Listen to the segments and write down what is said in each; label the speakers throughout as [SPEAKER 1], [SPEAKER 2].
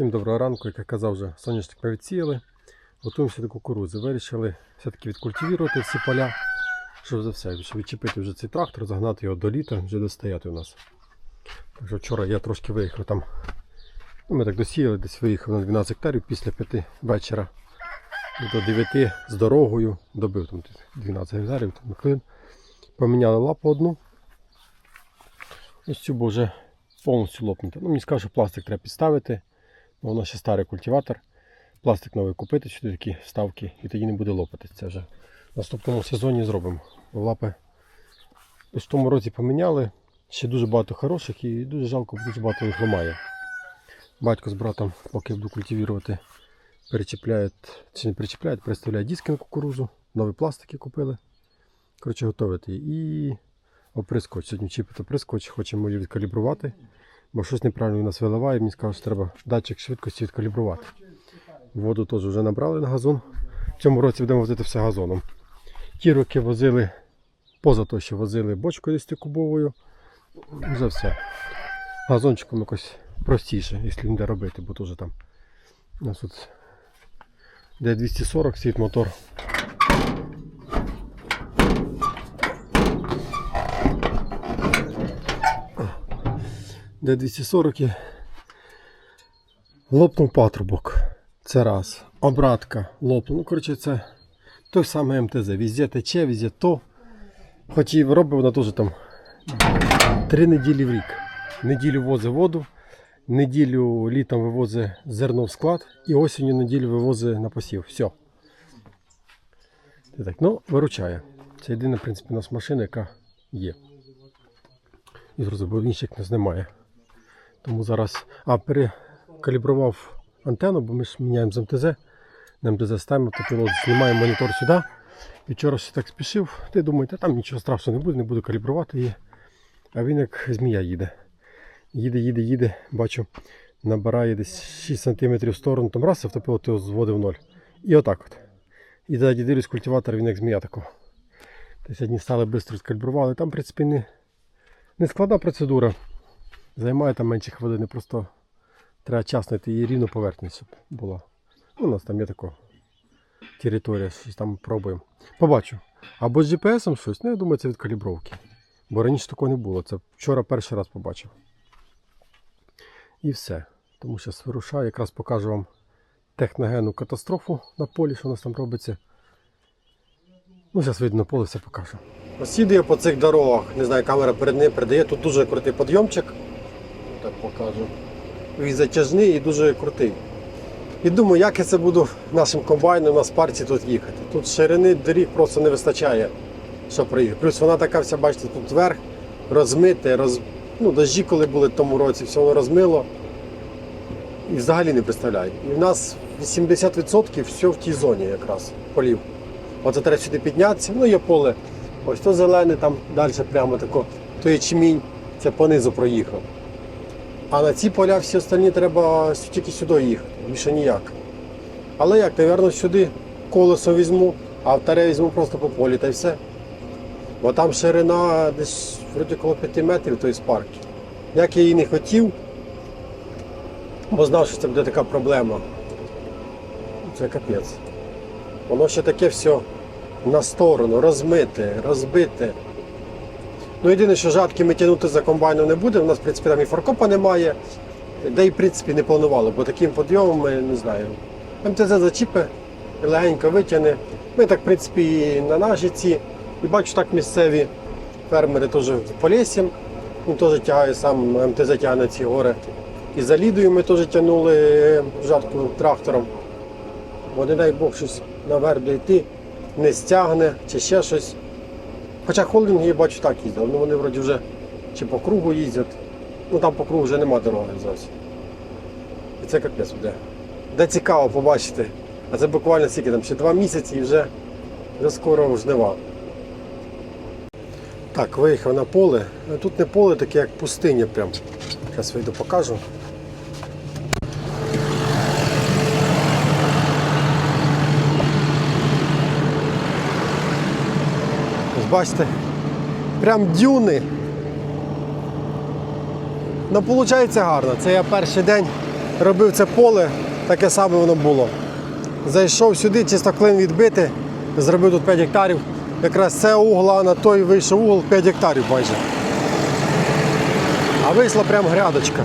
[SPEAKER 1] Всім доброго ранку, як я казав, вже соняшник ми відсіяли. Готуємося до кукурудзи. Вирішили все-таки відкультивувати всі поля, щоб за все, щоб відчепити вже цей трактор, загнати його до літа, вже достояти у нас. Так що вчора я трошки виїхав там. Ну, ми так досіяли, десь виїхав на 12 гектарів після 5 вечора. До 9 з дорогою добив там 12 гектарів, там клин. Поміняли лапу одну. Ось цю бо вже повністю лопнути. Ну, мені скажуть, що пластик треба підставити. Бо Воно ще старий культиватор. Пластик новий купити, сюди такі вставки, і тоді не буде лопатись. Це вже в наступному сезоні зробимо. Лапи в тому році поміняли. Ще дуже багато хороших і дуже жалко, дуже багато їх ламає. Батько з братом, поки буду культивувати, перечіпляють, чи не перечіпляють, переставляють диски на кукурузу, нові пластики купили. Коротше, готувати. І оприскоч. Сьогодні чіпити оприскоч, хочемо її відкалібрувати. Бо щось неправильно у нас виливає, мені сказали, що треба датчик швидкості відкалібрувати. Воду теж вже набрали на газон. В цьому році будемо возити все газоном. Ті роки возили, поза то, що возили бочкою 10-кубовою. Вже все. Газончиком якось простіше, якщо не робити, бо теж там у нас тут де 240 стоїть мотор. Де 240 і лопнув патрубок. Це раз. Обратка лопнув. Ну, коротше, це той самий МТЗ. Везде тече, везде то. Хоч і робить вона теж там три неділі в рік. Неділю возить воду, неділю літом вивозить зерно в склад і осінню неділю вивозить на посів. Все. Це так, ну, виручає. Це єдина, в принципі, у нас машина, яка є. І зрозумів, бо інших нас немає. Тому зараз. А, перекалібрував антенну, бо ми ж міняємо з МТЗ. На МТЗ ставимо, тобто знімаємо монітор сюди. І вчора ще так спішив. Ти думаєте, там нічого страшного не буде, не буду калібрувати її. А він як змія їде. Їде, їде, їде, бачу, набирає десь 6 см в сторону, там раз автопілот його зводив ноль. І отак от. І тоді дивлюсь культиватор, він як змія такого. Та сьогодні стали швидко відкалібрували. Там, в принципі, не, не складна процедура. Займає там менше хвилини, просто треба час знайти її рівну поверхність, щоб була. Ну, у нас там є така територія, щось там пробуємо. Побачу. Або з GPS щось, ну я думаю, це від калібровки. Бо раніше такого не було. Це вчора перший раз побачив. І все. Тому зараз вирушаю, якраз покажу вам техногенну катастрофу на полі, що у нас там робиться. Ну, зараз вийду на поле, все покажу. Я по цих дорогах, не знаю, камера перед ним передає. Тут дуже крутий підйомчик. Так покажу. Він затяжний і дуже крутий. І думаю, як я це буду нашим комбайном на спарці тут їхати. Тут ширини доріг просто не вистачає, щоб проїхати. Плюс вона така вся, бачите, тут вверх розмите, роз... ну, дощі, коли були в тому році, все воно розмило. І взагалі не представляю. І в нас 80% все в тій зоні якраз полів. Оце треба сюди піднятися, ну є поле. Ось то зелене, там далі прямо тако, то ячмінь, це понизу проїхав. А на ці поля всі остальні треба тільки сюди їхати, більше ніяк. Але як, напевно, сюди колесо візьму, а вторе візьму просто по полі та й все. Бо там ширина десь вроді коло 5 метрів тої спарки. Як я її не хотів, бо знав, що це буде така проблема. Це капець. Воно ще таке все на сторону, розмите, розбите. Ну, єдине, що жатками тягнути за комбайном не буде, у нас, в принципі, там і фаркопа немає, де і в принципі не планували, бо таким підйомом ми не знаю. МТЗ зачіпи, легенько витягне. Ми так, в принципі, і на нажиці. І бачу, так місцеві фермери теж в Полєсі. Він теж тягає сам МТЗ тягне ці гори. І за Лідою ми теж тягнули жатку трактором. Бо не дай Бог щось наверх дойти, не стягне чи ще щось. Хоча холдинги я бачу так їздили, ну вони вроді вже чи по кругу їздять. Ну там по кругу вже нема дороги зовсім. І це капець буде. Де цікаво побачити. А це буквально скільки там, ще два місяці і вже, вже скоро жнива. Так, виїхав на поле. Тут не поле, таке як пустиня прям. Зараз вийду покажу. Бачите, прям дюни. Ну, виходить гарно. Це я перший день робив це поле, таке саме воно було. Зайшов сюди, чисто клин відбити, зробив тут 5 гектарів. Якраз це угла, а на той вийшов угол 5 гектарів майже. А вийшла прям грядочка.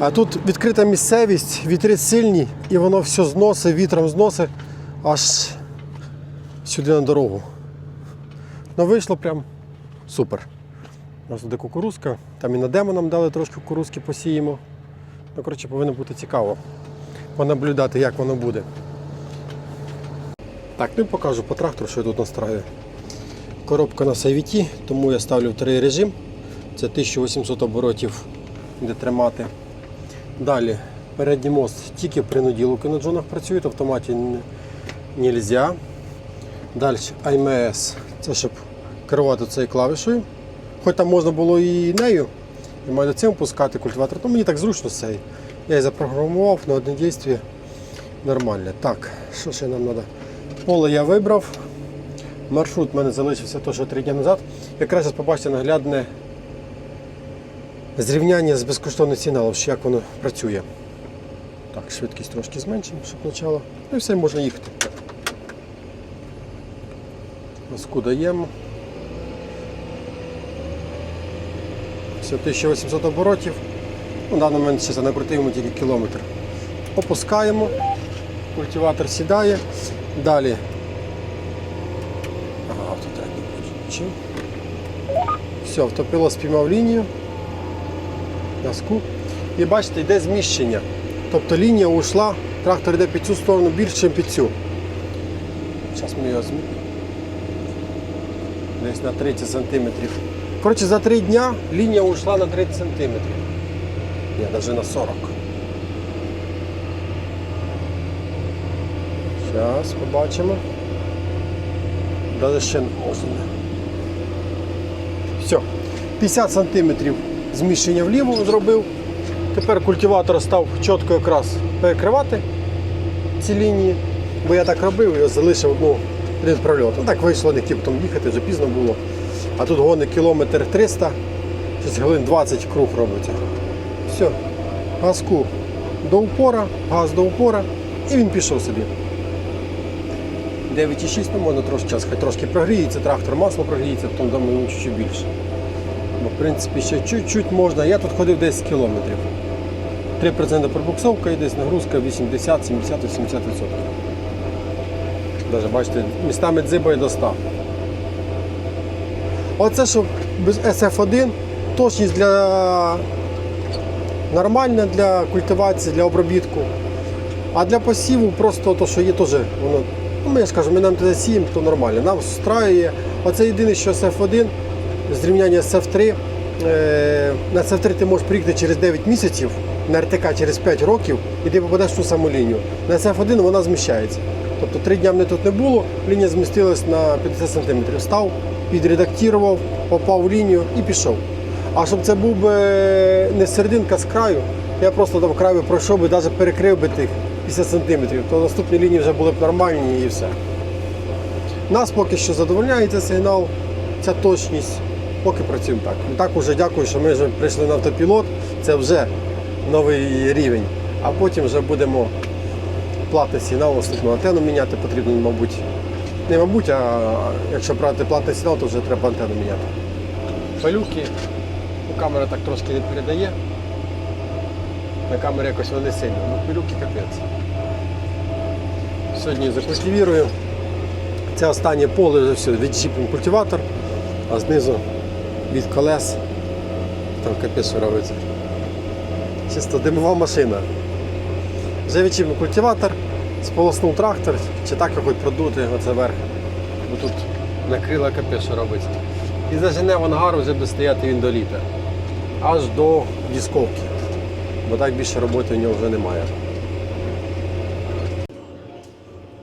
[SPEAKER 1] А тут відкрита місцевість, вітри сильні, і воно все зносить, вітром зносить аж сюди на дорогу. Ну вийшло прям супер. У нас тут кукурузка, там і на демо нам дали трошки кукурузки посіємо. Ну, коротше, повинно бути цікаво понаблюдати, як воно буде. Так, ну і покажу по трактору, що я тут настраю. Коробка на CVT, тому я ставлю три режим. Це 1800 оборотів, де тримати. Далі передній мост тільки при наділуки на джонах працює, в автоматі не можна. Далі IMS, це щоб керувати цією клавішою. Хоч там можна було і нею, і маю цим пускати культиватор, то мені так зручно цією. Я її запрограмував на одне дійство нормальне. Так, що ще нам треба? Поле я вибрав. Маршрут в мене залишився то, що три дні назад. Якраз зараз побачите наглядне зрівняння з безкоштовним сигналом, що як воно працює. Так, швидкість трошки зменшимо, щоб почало. Ну і все, можна їхати. Маску даємо. Все, 1800 оборотів. На даний момент ще накрутимо тільки кілометр. Опускаємо, культиватор сідає. Далі. Все, втопило, спіймав лінію. Носки. І бачите, йде зміщення. Тобто лінія ушла, трактор йде під цю сторону більше, ніж під цю. Зараз ми його змінимо. Десь на 30 сантиметрів. Коротше, за три дня лінія ушла на 30 сантиметрів. Ні, навіть на 40. Зараз побачимо. Навіть ще можна. Все. 50 сантиметрів зміщення вліво зробив. Тепер культиватор став чітко якраз перекривати ці лінії. Бо я так робив, я залишив одну один прольот. Ну, так вийшло, не хотів потім їхати, вже пізно було. А тут гони кілометр 300, щось хвилин 20 круг робиться. Все, газку до упора, газ до упора, і він пішов собі. 9,6, ну можна трошки час, хай трошки прогріється, трактор масло прогріється, потім дамо йому чуть більше. Бо в принципі ще чуть-чуть можна. Я тут ходив 10 кілометрів. 3% пробуксовка і десь нагрузка 80, 70, 80%. Даже бачите, містами дзибає до 100. Оце що без SF1, точність для нормальна для культивації, для обробітку. А для посіву просто то, що є теж воно. Ну, ми ж ми нам туди сіємо, то нормально. Нам встраює. Оце єдине, що SF1 зрівняння з SF3. Е, на SF3 ти можеш приїхати через 9 місяців, на РТК через 5 років, і ти попадеш в ту саму лінію. На SF1 вона зміщається. Тобто три дня мене тут не було, лінія змістилась на 50 см. Став, підредактував, попав в лінію і пішов. А щоб це був би не серединка з краю, я просто там краю пройшов би, навіть перекрив би тих 50 см, то наступні лінії вже були б нормальні і все. Нас поки що задовольняє цей сигнал, ця точність. Поки працюємо так. І так уже дякую, що ми вже прийшли на автопілот. Це вже новий рівень. А потім вже будемо платний сигнал, наступну антенну міняти потрібно, мабуть. Не мабуть, а якщо брати платний сигнал, то вже треба антенну міняти. Пилюки, ну, камера так трошки не передає. На камері якось вони сильно. Ну, пилюки капець. Сьогодні закультивірую. Це останнє поле вже все, відчіпимо культиватор, а знизу від колес там капець робиться. Чисто димова машина. Вже відчіпив культиватор, сполоснув трактор, чи так хоч продути оце верх. Бо тут накрила капець, що робиться. І зажене в ангар вже буде стояти він до літа. Аж до дісковки. Бо так більше роботи в нього вже немає.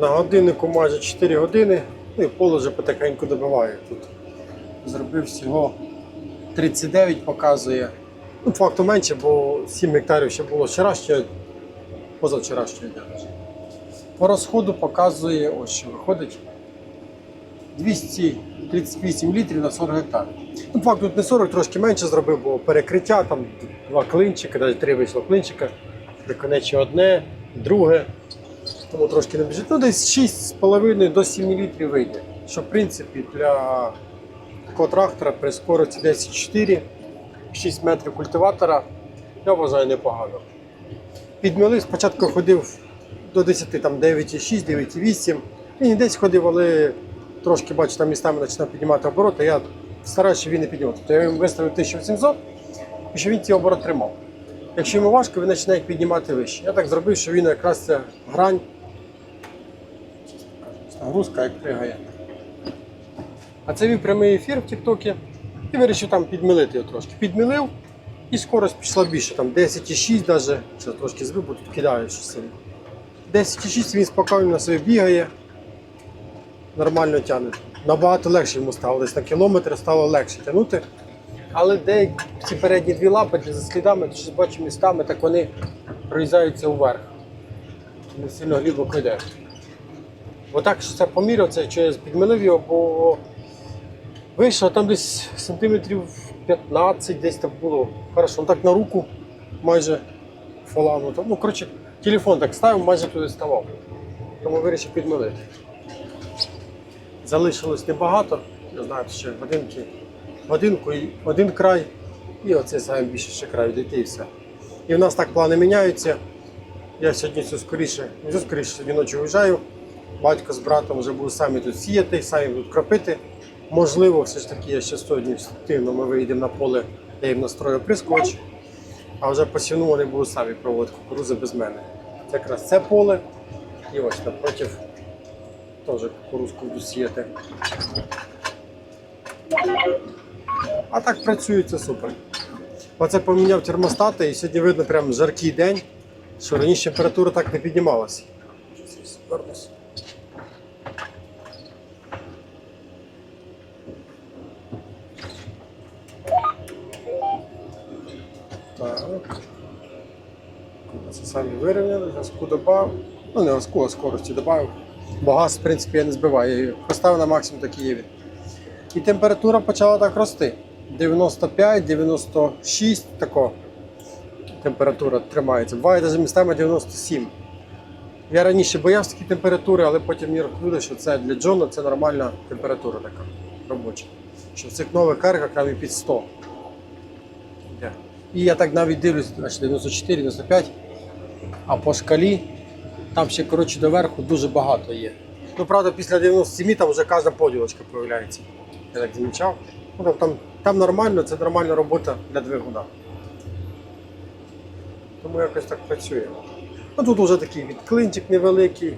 [SPEAKER 1] На годиннику майже 4 години, ну і поле вже потихеньку добиває. Тут зробив всього 39 показує. Ну, факту менше, бо 7 гектарів ще було вчорашнього, позавчорашнього дня. По розходу показує, ось що виходить 238 літрів на 40 гектарів. Ну, факт тут не 40, трошки менше зробив, бо перекриття, там два клинчика, навіть три вийшло клинчика. Приконечі одне, друге. Тому трошки не біжить. Ну, десь 6,5 до 7 літрів вийде. Що, в принципі, для такого трактора при скорості 10,4, 6 метрів культиватора, я вважаю непогано. Підміли, спочатку ходив до 10, там 9,6, 9,8. Він десь ходив, але трошки бачу, там містами починав піднімати обороти. Я стараюся, щоб він не піднімав. Тобто я виставив 1800 і щоб він ці оборот тримав. Якщо йому важко, він починає їх піднімати вище. Я так зробив, що він якраз ця грань. Нагрузка як пригає. А це вів прямий ефір в Тіктокі і вирішив там підмілити його трошки. Підмілив і скорость пішла більше, там 10,6 навіть, це трошки збив, бо тут кидає щось. 10,6 він спокійно собі бігає, нормально тягне. Набагато легше йому стало, десь на кілометр стало легше тягнути. Але деякі ці передні дві лапи за слідами, то бачу містами, так вони проїзаються вверх. Не сильно глибоко йде. Бо так, що це поміряв, це що я підмінив його, бо вийшло там десь сантиметрів 15 десь так було. Хорошо, так на руку майже фолану. Ну, коротше, телефон так ставив, майже туди ставав. Тому вирішив підмилити. Залишилось небагато, не знаю, ще годинки, годинку і один край, і оцей найбільше ще край дійти і все. І в нас так плани міняються. Я сьогодні все скоріше, все скоріше, сьогодні ночі виїжджаю. Батько з братом вже будуть самі тут сіяти, самі будуть кропити. Можливо, все ж таки я ще сьогодні встигну, ми виїдемо на поле, я їм настрою прискоч, а вже посівну вони будуть самі проводити кукурузи без мене. Це якраз це поле. І ось напротив теж кукурузку буду сіяти. А так працює це супер. Оце поміняв термостати і сьогодні видно прям жаркий день, що раніше температура так не піднімалася. Щось Це самі вирівняли, газку додав. Ну, не газку, а скорості додав. Бо газ, в принципі, я не збиваю. Поставив на максимум такий є він. І температура почала так рости. 95, 96 тако. Температура тримається. Буває навіть містами 97. Я раніше боявся такі температури, але потім мені розповіли, що це для Джона це нормальна температура така робоча. Що в цих нових кергах там і під 100. Йде. І я так навіть дивлюсь, значить 94, 95, а по шкалі там ще коротше доверху дуже багато є. Ну, правда, після 97 там вже кожна поділочка з'являється. Я так замічав. Ну, там, там, там нормально, це нормальна робота для двигуна. Тому якось так працює. Ну, тут вже такий відклинчик невеликий.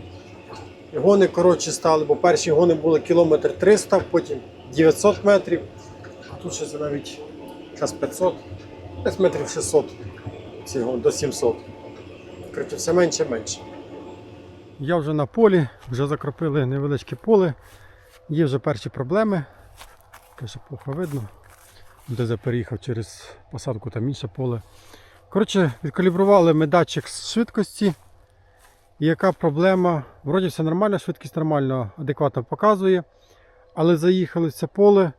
[SPEAKER 1] Гони коротші стали, бо перші гони були кілометр 300, потім 900 метрів, а тут ще навіть зараз 500, десь метрів 600 всього до 700. Коротше, все менше менше. Я вже на полі, вже закропили невеличке поле. Є вже перші проблеми. Каже, плохо видно. Де я переїхав через посадку, там інше поле. Коротше, відкалібрували ми датчик з швидкості. І яка проблема? Вроді все нормально, швидкість нормально, адекватно показує. Але заїхали в це поле,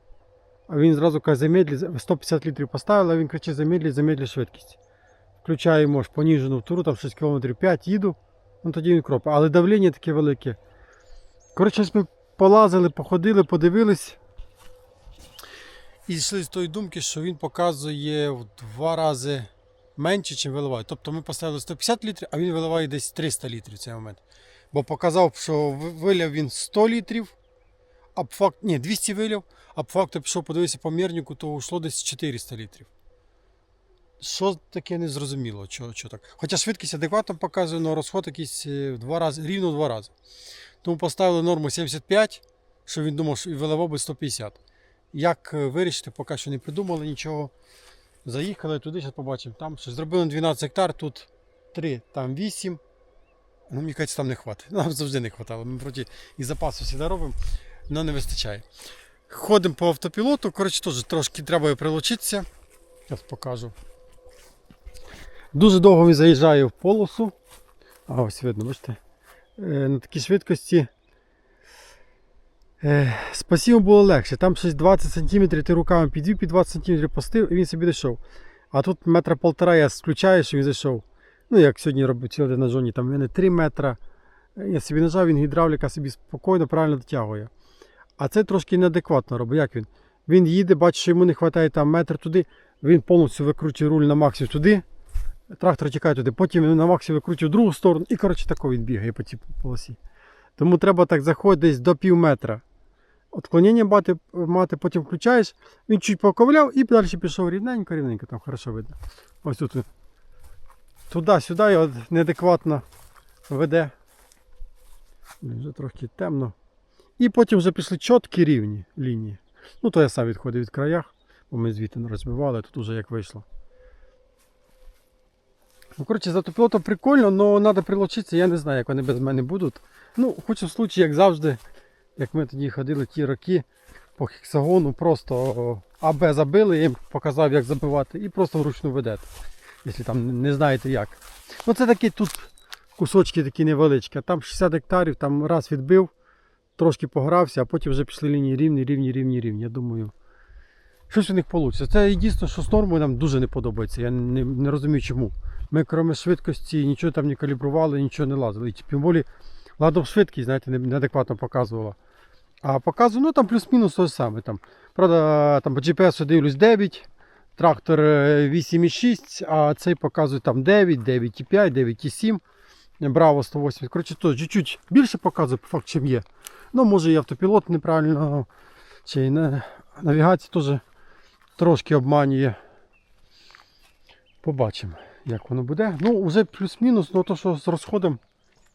[SPEAKER 1] а він зразу каже, замедлі, 150 літрів поставили, а він кричить, замедлі, замедлі швидкість. Включаємо ж поніжену туру, там 6 км 5 їду, ну тоді він кропить. Але давлення таке велике. Коротше, ми полазили, походили, подивились. І йшли з тої думки, що він показує в два рази менше, ніж виливає. Тобто ми поставили 150 літрів, а він виливає десь 300 літрів в цей момент. Бо показав, що ви- виляв він 100 літрів, а по факту, ні, 200 виляв, а по факту пішов, подивився по мірнику, то йшло десь 400 літрів. Що таке не зрозуміло, що, що так. Хоча швидкість адекватно показує, але розход якийсь е, в два рази, рівно в два рази. Тому поставили норму 75, що він думав, що виливав би 150. Як е, вирішити, поки що не придумали нічого. Заїхали туди, зараз побачимо. Там щось зробили 12 гектар, тут 3, там 8. Ну, мені кажеться, там не хватить. Нам завжди не хватало. Ми проти і запасу завжди робимо, але не вистачає. Ходимо по автопілоту, коротше, теж трошки треба прилучитися. Зараз покажу. Дуже довго він заїжджає в полосу. А ось видно, бачите. Е, На такій швидкості. Е, з пасівом було легше. Там щось 20 см ти руками підвів, під 20 см постив і він собі дійшов. А тут метра полтора я включаю, що він зайшов. Ну, як сьогодні робив цілий на жоні, там мене 3 метри. Я собі нажав, він гідравліка собі спокійно, правильно дотягує. А це трошки неадекватно робить. Як він? Він їде, бачить, що йому не вистачає там метр туди, він повністю викручує руль на максі туди, трактор тікає туди, потім він на максі викручує в другу сторону і коротше тако він бігає по цій полосі. Тому треба так заходити десь до пів метра. Отклонення мати, мати, потім включаєш, він чуть поковляв і далі пішов рівненько, рівненько, там хорошо видно. Ось тут. Туди-сюди неадекватно веде. Вже трохи темно. І потім вже пішли чіткі рівні лінії. Ну, то я сам відходив від краях, бо ми звідти не розбивали, тут уже як вийшло. Ну, коротше, за пілотом прикольно, але треба прилучитися, я не знаю, як вони без мене будуть. Ну, хоч у случаї, як завжди, як ми тоді ходили ті роки по хексагону, просто АБ забили, я їм показав, як забивати, і просто вручну ведете. Якщо там не знаєте як. Ну це такі тут кусочки такі невеличкі, там 60 гектарів, там раз відбив, трошки погрався, а потім вже пішли лінії рівні, рівні, рівні, рівні. Я думаю, щось у них вийде. Це дійсно, що з нормою нам дуже не подобається. Я не, не розумію чому. Ми, крім швидкості, нічого там не калібрували, нічого не лазили. І тим більше ладом швидкість, знаєте, неадекватно показувала. А показую, ну там плюс-мінус те саме. Там. Правда, там по GPS дивлюсь 9, трактор е, 8,6, а цей показує там 9, 9,5, 9,7. Браво 180. Коротше, то чуть-чуть більше показує, по факту, чим є. Ну, може і автопілот неправильно, чи на навігація теж трошки обманює. Побачимо, як воно буде. Ну, вже плюс-мінус, але то, що з розходом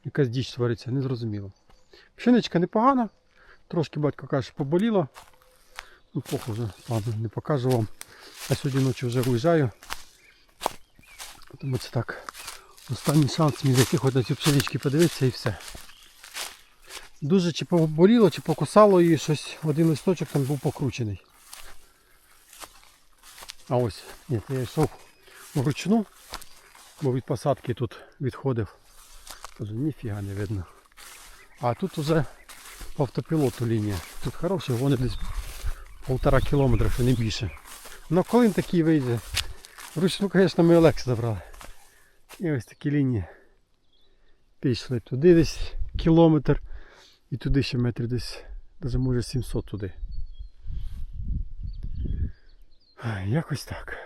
[SPEAKER 1] якась діч твориться, не зрозуміло. Пшеничка непогана. Трошки батько каже, поболіло. Ну, плохо вже, ладно, не покажу вам. А сьогодні ночі вже виїжджаю. Тому це так. Останній шанс мені зайти хоч на ці пшенички подивитися і все. Дуже чи поболіло, чи покусало і щось один листочок там був покручений. А ось, ні, я йшов вручну, бо від посадки тут відходив. Тож ніфіга не видно. А тут уже по автопілоту лінія. Тут хороші, вони десь полтора кілометра, що не більше. Ну коли він такий вийде? Вручну, звісно, ми Олекс забрали. І ось такі лінії. Пішли туди десь кілометр і туди ще метрів десь, навіть може 700 туди. Якось так.